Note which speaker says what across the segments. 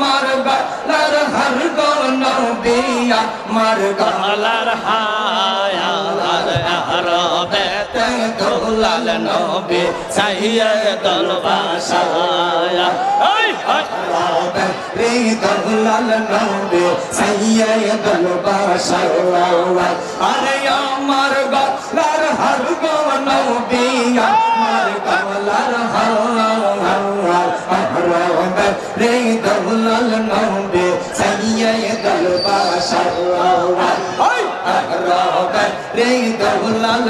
Speaker 1: আমার গলার হার গনবি আমার গলার হায়ার আরবে,
Speaker 2: তে দোলাল নবী সাইয়দুল বাসায়া আরে আমার দৌলাল নবে সাইয়দুল বাসাওয়া
Speaker 1: ওই
Speaker 2: রবে রে দৌলাল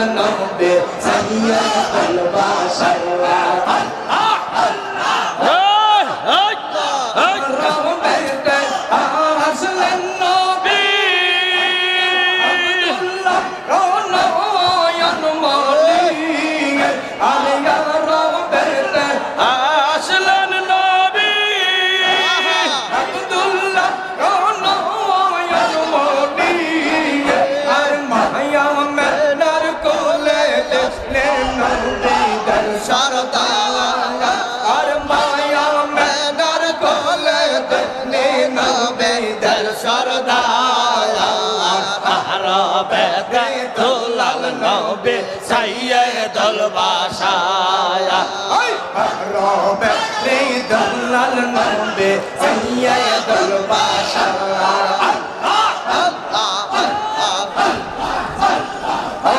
Speaker 2: রবেতে
Speaker 1: দুলাল নবী সাইয়দুল বাসায়া ওই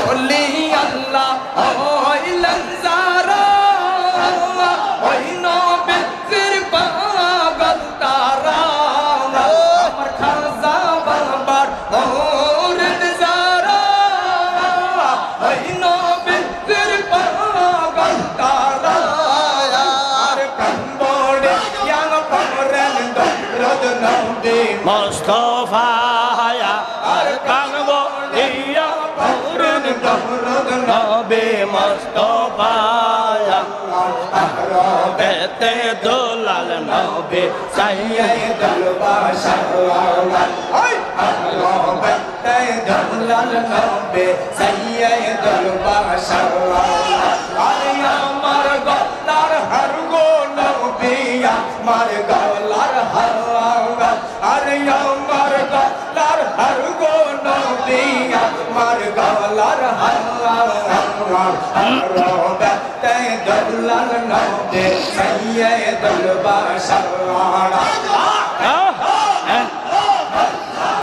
Speaker 2: Holy Allah, holy Babar, holy Zara, holy Nabi, Sirpa, Gantara, Ar Kambode, Yang Pamrendo, Nabi,
Speaker 1: মোস্তফায়া আর কানব পৌরন
Speaker 2: Rod
Speaker 1: নবে মোস্তফায়া বেতে দোলাল নবে সাইয়ে
Speaker 2: মার গলার হাওয়া আরে আমার গলার হার গো নবিয়া মার গলার হাওয়া রবে তে দলাল নবে সাইয়ে দলবা সারা